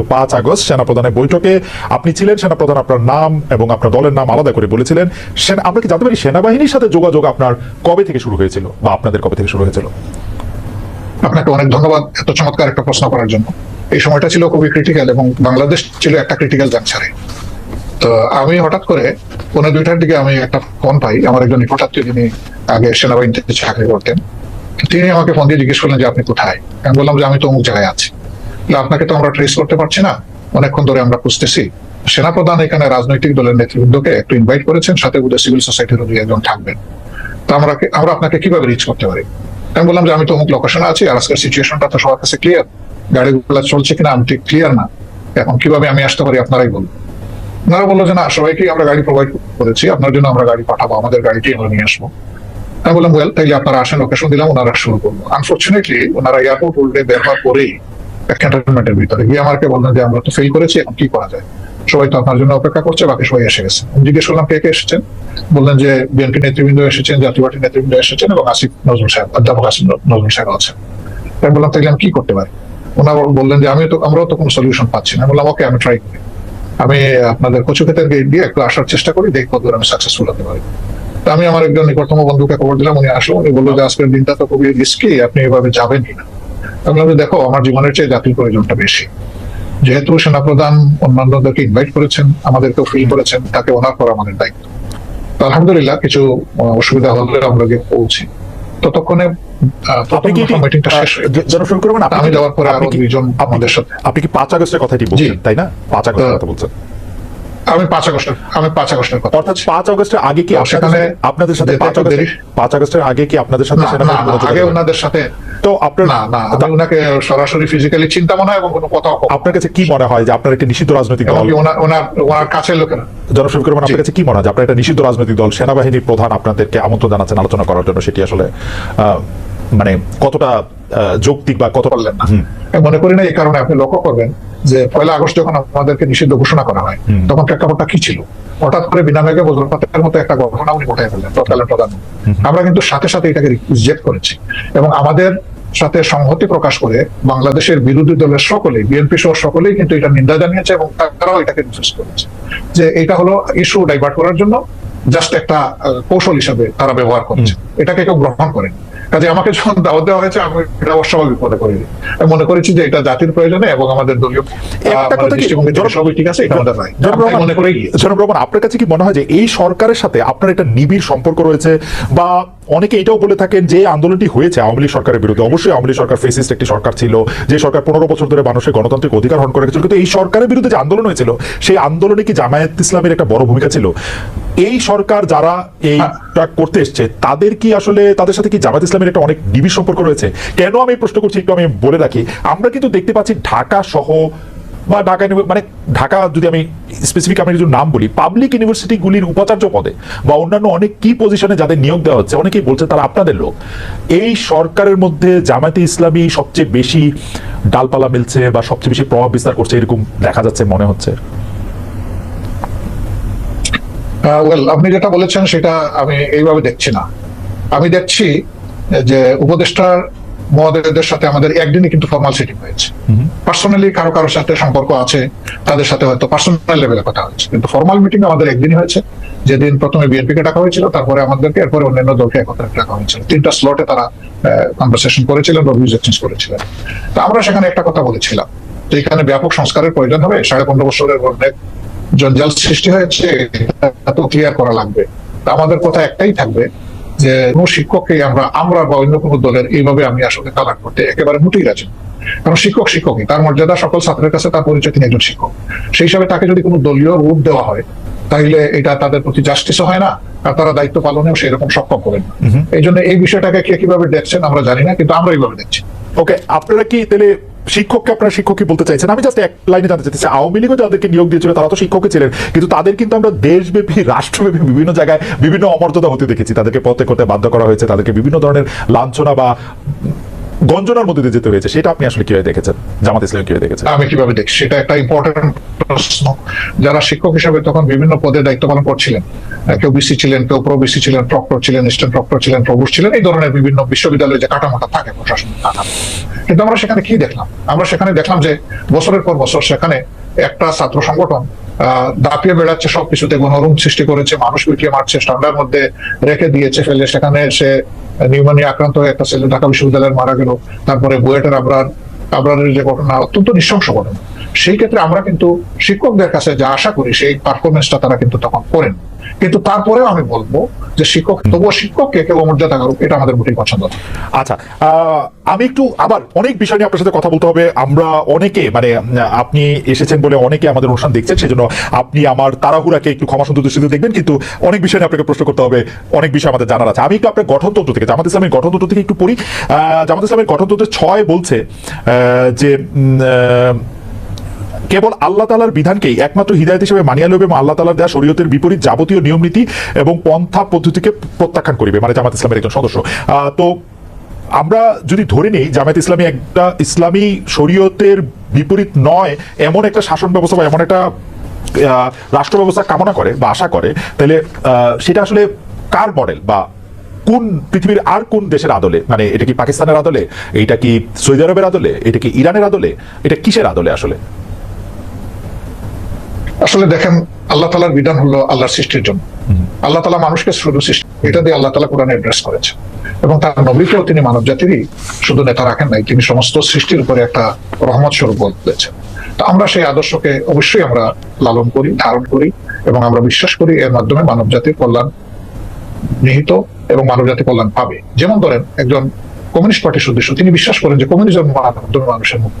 একটু পাঁচ আগস্ট সেনাপ্রধানের বৈঠকে আপনি ছিলেন। সেনাপ্রধান আপনার নাম এবং আপনার দলের নাম আলাদা করে বলেছিলেন। সেনা আমরা কি জানতে পারি সেনাবাহিনীর সাথে যোগাযোগ আপনার কবে থেকে শুরু হয়েছিল বা আপনাদের কবে থেকে শুরু হয়েছিল? আপনাকে অনেক ধন্যবাদ এত চমৎকার একটা প্রশ্ন করার জন্য। এই সময়টা ছিল খুবই ক্রিটিক্যাল এবং বাংলাদেশ ছিল একটা ক্রিটিক্যাল জাংশনে তো আমি হঠাৎ করে পনেরো দুইটার দিকে আমি একটা ফোন পাই। আমার একজন নিকটাত্মীয় যিনি আগে সেনাবাহিনীতে চাকরি করতেন। তিনি আমাকে ফোন দিয়ে জিজ্ঞেস করলেন যে আপনি কোথায়? আমি বললাম যে আমি তো অমুক জায়গায় আছি। আপনাকে তো আমরা ট্রেস করতে পারছি না। অনেকক্ষণ ধরে আমরা খুঁজতেছি। সেনাপ্রধান এখানে রাজনৈতিক দলের নেতৃবৃন্দকে একটু ইনভাইট করেছেন, সাথে বোধহয় সিভিল সোসাইটিরও দুই একজন থাকবেন। তো আমরা আমরা আপনাকে কীভাবে রিচ করতে পারি? আমি বললাম যে আমি তো অমুক লোকেশনে আছি, আর আজকের সিচুয়েশনটা তো সবার কাছে ক্লিয়ার গাড়িগুলো চলছে কিনা আমি ঠিক ক্লিয়ার না। এখন কীভাবে আমি আসতে পারি, আপনারাই বলুন। ওনারা বলল যে না সবাইকে আমরা গাড়ি প্রোভাইড করেছি, আপনার জন্য আমরা গাড়ি পাঠাবো, আমাদের গাড়িটি আমরা নিয়ে আসব। আমি বললাম ওয়েল তাইলে আপনারা আসেন লোকেশন দিলাম, ওনারা শুরু করব আনফর্চুনেটলি ওনারা এয়ারপোর্ট উল্টে হওয়ার পরেই ক্যান্টনমেন্টের ভিতরে। গিয়ে আমাকে বললেন যে, আমরা তো ফেল করেছি, এখন কি করা যায়? সবাই তো আপনার জন্য অপেক্ষা করছে, বাকি সবাই এসে গেছে। জিজ্ঞেস করলাম, কে কে এসেছেন? বললেন যে, বিএনপি নেতৃবৃন্দ এসেছেন, জাতীয় পার্টির নেতৃবৃন্দ এসেছেন এবং আসিফ নজরুল সাহেব, অধ্যাপক আসিফ নজরুল সাহেব আছেন। আমি বললাম তাইলে আমি কি করতে পারি? ওনারা বললেন যে আমি তো, আমরাও তো কোনো সলিউশন পাচ্ছি না। বললাম ওকে আমি ট্রাই করি। আমি আপনাদের কচু ক্ষেতের গেট দিয়ে একটু আসার চেষ্টা করি দেখি কতদূর আমি সাকসেসফুল হতে পারি। তা আমি আমার একজন নিকটতম বন্ধুকে খবর দিলাম, উনি আসলো, উনি বলল যে, আজকের দিনটা তো খুবই রিস্কি আপনি এভাবে যাবেন কিনা যে দেখো আমার জীবনের চেয়ে জাতির প্রয়োজনটা বেশি। যেহেতু সেনাপ্রধান অন্যান্যদেরকে ইনভাইট করেছেন আমাদেরকেও ফিল করেছেন তাকে ওনার করা আমাদের দায়িত্ব। আলহামদুলিল্লাহ কিছু অসুবিধা হলে আমরা গিয়ে পৌঁছি। ততক্ষণে আপনি কি দফা মিটিংটা শেষ গেছে। যেন শুরু করবেন? আমি যাওয়ার পরে আরও দুইজন আমাদের সাথে আপনি কি পাঁচ আগস্টের কথাটি বলছেন। তাই না? পাঁচ আগস্টের কথা বলছেন। আমি পাঁচ আগস্টের আমি পাঁচ আগস্টের কথা অর্থাৎ পাঁচ আগস্টের আগে কি সেখানে আপনাদের সাথে পাঁচ একটু আগস্ট দেরি- পাঁচ আগস্টের আগে কি আপনাদের সাথে আগে ওনাদের সাথে তো আপনার না না আমি ওনাকে সরাসরি ফিজিক্যালি চিন্তা মনে হয় এবং কোনো কথা আপনার কাছে কি মনে হয় যে আপনার একটা নিষিদ্ধ রাজনৈতিক দল ওনার ওনার কাছের লোকেরা। করবেন আপনার কাছে কি মনে হয় যে আপনার একটা নিষিদ্ধ রাজনৈতিক দল সেনাবাহিনীর প্রধান আপনাদেরকে আমন্ত্রণ জানাচ্ছেন আলোচনা করার জন্য সেটি আসলে আহ, মানে কতটা যৌক্তিক বা কতটা করলেন না। আমি মনে করি না এই কারণে আপনি লক্ষ্য করবেন যে পয়লা আগস্ট যখন আমাদেরকে নিষিদ্ধ ঘোষণা করা হয় তখন প্রেক্ষাপটটা কি ছিল? হঠাৎ করে বিনা মেঘে বজ্রপাতের মতো একটা ঘটনা উনি ঘটাই ফেললেন তৎকালীন প্রধানমন্ত্রী আমরা কিন্তু সাথে সাথে এটাকে রিজেক্ট করেছি এবং আমাদের সাথে সংহতি প্রকাশ করে বাংলাদেশের বিরোধী দলের সকলেই বিএনপি সহ সকলেই কিন্তু এটা নিন্দা জানিয়েছে এবং তারাও এটাকে রিফিউজ করেছে। যে এটা হলো ইস্যু ডাইভার্ট করার জন্য জাস্ট একটা কৌশল হিসাবে তারা ব্যবহার করছে। এটাকে কেউ গ্রহণ করেন। কাজে আমাকে যখন দাওয়াত দেওয়া হয়েছে আমি এটা অস্বাভাবিক মনে করিনি। আমি মনে করেছি যে এটা জাতির প্রয়োজনে এবং আমাদের দলীয় সবই ঠিক আছে এটা আমাদের রহমান- মনে করে আপনার কাছে কি মনে হয় যে এই সরকারের সাথে আপনার একটা নিবিড় সম্পর্ক রয়েছে বা অনেকে এটাও বলে থাকেন যে আন্দোলনটি হয়েছে আওয়ামী লীগ সরকারের বিরুদ্ধে। অবশ্যই আওয়ামী লীগ সরকার ফেসিস্ট একটি সরকার ছিল, যে সরকার পনেরো বছর ধরে মানুষের গণতান্ত্রিক অধিকার হরণ করে রেখেছিল কিন্তু এই সরকারের বিরুদ্ধে যে আন্দোলন হয়েছিল, সেই আন্দোলনে কি জামায়াত ইসলামের একটা বড় ভূমিকা ছিল? এই সরকার যারা এইটা করতে এসছে, তাদের কি আসলে, তাদের সাথে কি জামায়াত ইসলামের একটা অনেক নিবিড় সম্পর্ক রয়েছে? কেন আমি প্রশ্ন করছি, একটু আমি বলে রাখি। আমরা কিন্তু দেখতে পাচ্ছি ঢাকা সহ বা ঢাকা মানে ঢাকা যদি আমি স্পেসিফিক আমি যদি নাম বলি পাবলিক ইউনিভার্সিটিগুলির উপাচার্য পদে বা অন্যান্য অনেক কি পজিশনে যাদের নিয়োগ দেওয়া হচ্ছে, অনেকেই বলছে তারা আপনাদের লোক। এই সরকারের মধ্যে জামায়াতে ইসলামী সবচেয়ে বেশি ডালপালা মিলছে বা সবচেয়ে বেশি প্রভাব বিস্তার করছে এরকম দেখা যাচ্ছে, মনে হচ্ছে? ওয়েল আপনি যেটা বলেছেন সেটা আমি এইভাবে দেখছি না। আমি দেখছি যে উপদেষ্টার মহোদয়দের সাথে আমাদের একদিনই কিন্তু ফর্মাল সিটিং হয়েছে। পার্সোনালি কারও কারোর সাথে সম্পর্ক আছে তাদের সাথে হয়তো পার্সোনাল লেভেলে কথা হয়েছে। কিন্তু ফর্মাল মিটিং আমাদের একদিনই হয়েছে। যেদিন প্রথমে বিএনপি কে ডাকা হয়েছিল তারপরে আমাদেরকে এরপরে অন্যান্য দলকে একত্রে ডাকা হয়েছিল। তিনটা স্লটে তারা কনভারসেশন করেছিলেন বা ভিউজ এক্সচেঞ্জ করেছিলেন। তো আমরা সেখানে একটা কথা বলেছিলাম যে এখানে ব্যাপক সংস্কারের প্রয়োজন হবে। সাড়ে পনেরো বছরের অনেক জঞ্জাল সৃষ্টি হয়েছে এত ক্লিয়ার করা লাগবে। তা আমাদের কথা একটাই থাকবে যে কোনো শিক্ষককে আমরা আমরা বা অন্য কোনো দলের এইভাবে আমি আসলে তালাক করতে একেবারে মোটেই রাজি কারণ শিক্ষক শিক্ষকই তার মর্যাদা সকল ছাত্রের কাছে তার পরিচয় তিনি একজন শিক্ষক। সেই হিসাবে তাকে যদি কোনো দলীয় রূপ দেওয়া হয় তাহলে এটা তাদের প্রতি জাস্টিস হয় না আর তারা দায়িত্ব পালনেও সেরকম সক্ষম করেন এই জন্য এই বিষয়টাকে কে কীভাবে দেখছেন আমরা জানি না কিন্তু আমরা এইভাবে দেখছি। ওকে আপনারা কি তাহলে শিক্ষককে আপনারা শিক্ষকই বলতে চাইছেন। আমি জাস্ট এক লাইনে জানতে চাইছি আওয়ামী লীগও যাদেরকে নিয়োগ দিয়েছিল, তারা তো শিক্ষকই ছিলেন। কিন্তু তাদের কিন্তু আমরা দেশব্যাপী, রাষ্ট্রব্যাপী বিভিন্ন জায়গায় বিভিন্ন অমর্যাদা হতে দেখেছি। তাদেরকে পথে করতে বাধ্য করা হয়েছে। তাদেরকে বিভিন্ন ধরনের লাঞ্ছনা বা গঞ্জনার মধ্যে দিয়ে যেতে হয়েছে, সেটা আপনি আসলে কীভাবে দেখেছেন? জামাত ইসলাম কীভাবে দেখেছেন? আমি কীভাবে দেখছি? সেটা একটা ইম্পর্টেন্ট প্রশ্ন। যারা শিক্ষক হিসেবে তখন বিভিন্ন পদে দায়িত্ব পালন করছিলেন কেউ বিসি ছিলেন, কেউ প্রবিসি ছিলেন প্রক্টর ছিলেন স্টেট প্রক্টর ছিলেন, প্রভুষ ছিলেন, এই ধরনের বিভিন্ন বিশ্ববিদ্যালয়ে যে কাটামাটা থাকে প্রশাসনিক কাঠামো। কিন্তু আমরা সেখানে কি দেখলাম? আমরা সেখানে দেখলাম যে বছরের পর বছর সেখানে একটা ছাত্র সংগঠন দাপিয়ে বেড়াচ্ছে সবকিছুতে গণরুম সৃষ্টি করেছে, মানুষ পিটিয়ে মারছে ঠান্ডার মধ্যে রেখে দিয়েছে, ফেলে। সেখানে এসে নিউমোনিয়া আক্রান্ত হয়ে একটা ছেলে ঢাকা বিশ্ববিদ্যালয়ের মারা গেল। তারপরে বুয়েটের আবরার, আবরারের যে ঘটনা, অত্যন্ত নৃশংস ঘটনা। সেই ক্ষেত্রে আমরা কিন্তু শিক্ষকদের কাছে যা আশা করি, সেই পারফরমেন্সটা তারা কিন্তু তখন করেন। কিন্তু তারপরেও আমি বলব যে শিক্ষক, তবুও শিক্ষককে কেউ মর্যাদা করুক, এটা আমাদের মোটেই পছন্দ আচ্ছা আমি একটু আবার অনেক বিষয় নিয়ে আপনার সাথে কথা বলতে হবে। আমরা অনেকে মানে আপনি এসেছেন বলে অনেকে আমাদের অনুষ্ঠান দেখছেন, সেজন্য আপনি আমার তাড়াহুড়াকে একটু ক্ষমা সুন্দর দৃষ্টিতে দেখবেন, কিন্তু অনেক বিষয় নিয়ে আপনাকে প্রশ্ন করতে হবে, অনেক বিষয় আমাদের জানার আছে। আমি একটু আপনার গঠনতন্ত্র থেকে, জামাত ইসলামের গঠনতন্ত্র থেকে একটু পড়ি। জামাত ইসলামের গঠনতন্ত্রে ছয় বলছে যে কেবল আল্লাহ তালার বিধানকেই একমাত্র হৃদায়ত হিসেবে মানিয়া লইবে এবং আল্লাহ তালার দেওয়া শরীয়তের বিপরীত যাবতীয় নিয়ম নীতি এবং পন্থা পদ্ধতিকে প্রত্যাখ্যান করিবে মানে জামাত ইসলামের একজন সদস্য। তো আমরা যদি ধরে নিই জামাত ইসলামী একটা ইসলামী শরীয়তের বিপরীত নয়, এমন একটা শাসন ব্যবস্থা বা এমন একটা রাষ্ট্র ব্যবস্থা কামনা করে বা আশা করে, তাহলে সেটা আসলে কার মডেল বা কোন পৃথিবীর আর কোন দেশের আদলে? মানে এটা কি পাকিস্তানের আদলে? এটা কি সৌদি আরবের আদলে? এটা কি ইরানের আদলে? এটা কিসের আদলে আসলে? আসলে দেখেন আল্লাহ তালার বিধান হলো আল্লাহর সৃষ্টির জন্য। আল্লাহ তালা মানুষকে শুধু সৃষ্টি এটা দিয়ে আল্লাহ তালা কোরআনে অ্যাড্রেস করেছে এবং তার নবীকেও তিনি মানব জাতিরই শুধু নেতা রাখেন নাই তিনি সমস্ত সৃষ্টির উপরে একটা রহমত স্বরূপ বলেছেন তো আমরা সেই আদর্শকে অবশ্যই আমরা লালন করি ধারণ করি এবং আমরা বিশ্বাস করি এর মাধ্যমে মানব জাতির কল্যাণ নিহিত এবং মানব জাতি কল্যাণ পাবে। যেমন ধরেন একজন কমিউনিস্ট পার্টির সদস্য তিনি বিশ্বাস করেন যে কমিউনিজম মাধ্যমে মানুষের মুক্তি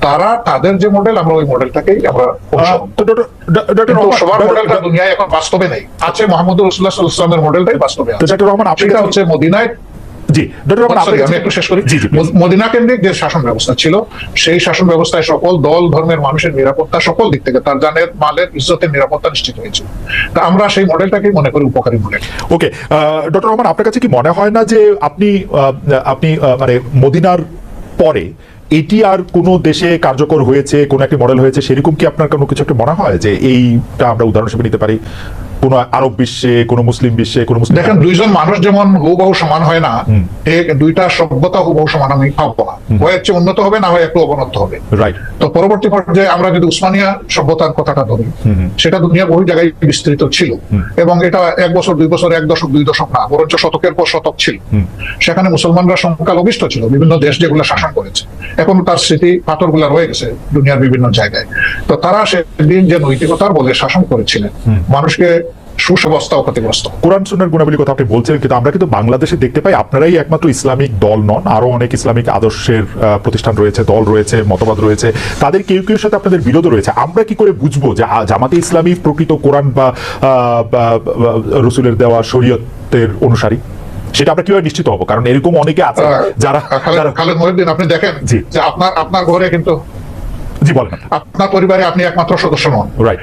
তারা তাদের যে মডেল আমরা ওই মডেলটাকেই আমরা সবার মডেলটা দুনিয়ায় এখন বাস্তবে নেই। আছে মোহাম্মদ রসুল্লাহ সাল্লামের মডেলটাই বাস্তবে আছে। রহমান সেটা হচ্ছে মদিনায় জি আমি একটু শেষ করি। মদ- মদিনা কেন্দ্রিক যে শাসন ব্যবস্থা ছিল সেই শাসন ব্যবস্থায় সকল দল ধর্মের মানুষের নিরাপত্তা সকল দিক থেকে তার জানের মালের ইজ্জতের নিরাপত্তা নিশ্চিত হয়েছিল তা আমরা সেই মডেলটাকেই মনে করি উপকারী মডেল ওকে ডক্টর রহমান আপনার কাছে কি মনে হয় না যে আপনি আহ, আপনি মানে মদিনার পরে এটি আর কোনো দেশে কার্যকর হয়েছে, কোন একটি মডেল হয়েছে, সেরকম কি আপনার কোনো কিছু একটা মনে হয় যে এইটা আমরা উদাহরণ হিসেবে নিতে পারি? কোনো আরব বিশ্বে কোনো মুসলিম বিশ্বে কোনো মুসলিম দেখেন দুইজন মানুষ যেমন হুবহু সমান হয় না দুইটা সভ্যতা হুবহু সমান আমি পাবো না। হয় হচ্ছে উন্নত হবে না হয় একটু অবনত হবে। রাইট তো পরবর্তী পর্যায়ে আমরা যদি উসমানিয়া সভ্যতার কথাটা ধরি সেটা দুনিয়া বহু জায়গায় বিস্তৃত ছিল। এবং এটা এক বছর দুই বছর এক দশক দুই দশক না বরঞ্চ শতকের পর শতক ছিল। সেখানে মুসলমানরা সংখ্যালঘিষ্ঠ ছিল বিভিন্ন দেশ যেগুলো শাসন করেছে। এখন তার স্মৃতি পাথরগুলা রয়ে গেছে দুনিয়ার বিভিন্ন জায়গায়। তো তারা সেদিন যে নৈতিকতার বলে শাসন করেছিলেন মানুষকে সুব্যবস্থা ও ক্ষতিগ্রস্ত। কোরআন সুন্নার গুণাবলীর কথা আপনি বলছেন কিন্তু আমরা কিন্তু বাংলাদেশে দেখতে পাই আপনারাই একমাত্র ইসলামিক দল নন আরও অনেক ইসলামিক আদর্শের প্রতিষ্ঠান রয়েছে দল রয়েছে মতবাদ রয়েছে। তাদের কেউ কেউ সাথে আপনাদের বিরোধ রয়েছে। আমরা কি করে বুঝব যে জামাতে ইসলামী প্রকৃত কোরআন বা রসুলের দেওয়া শরীয়তের অনুসারী? সেটা আমরা কীভাবে নিশ্চিত হব? কারণ এরকম অনেকে আছে যারা খালেদ যারা মহিউদ্দিন আপনি দেখেন জি। যে আপনার আপনার ঘরে কিন্তু জি বলেন। আপনার পরিবারে আপনি একমাত্র সদস্য নন। রাইট